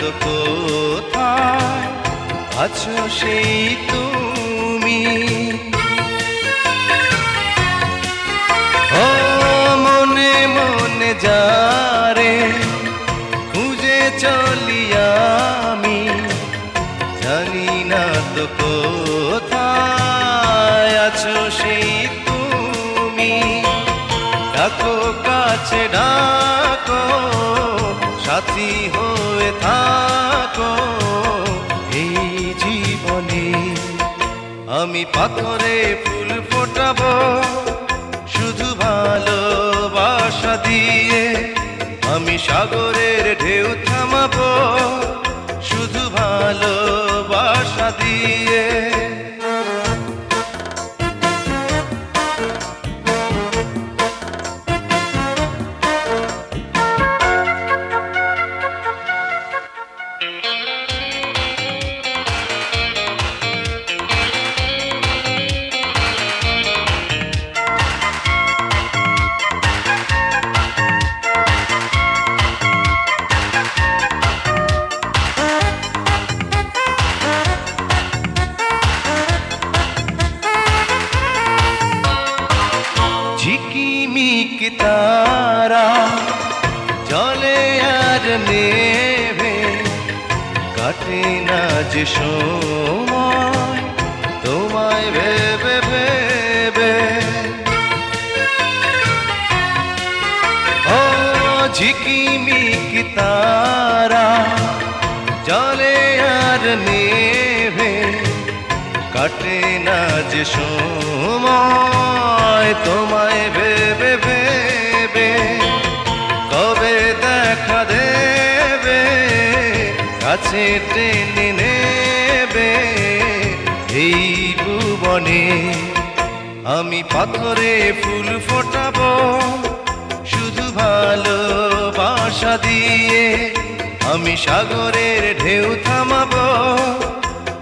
তো কোথায় আছো সেই তুমি? ও মনে মনে যারে খুঁজে চলি আমি, জানি না তো কোথায় আছো সেই তুমি। ডাকো, কাছে ডাকো সাথী হয়ে থাকো। এই জীবনে আমি পাথরে ফুল ফোটাবো শুধু ভালোবাসা দিয়ে আমি সাগরের নেভে কাটে না যে সময় তোমায় ভেবে ভেবে ও ঝিকিমিক তারা জলে আর নেভে কাটে না যে সময় তোমায় টেনে নেবে এই ভুবনে। আমি পাথরে ফুল ফোটাবো, শুধু ভালোবাসা দিয়ে। আমি সাগরের ঢেউ থামাবো,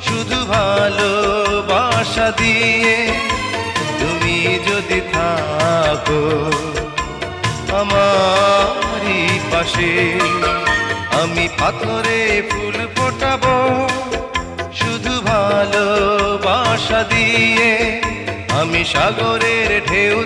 শুধু ভালোবাসা দিয়ে। তুমি যদি থাকো আমারই পাশে, আমি পাথরে ফুল ফোটাবো শুধু ভালোবাসা দিয়ে আমি সাগরের ঢেউ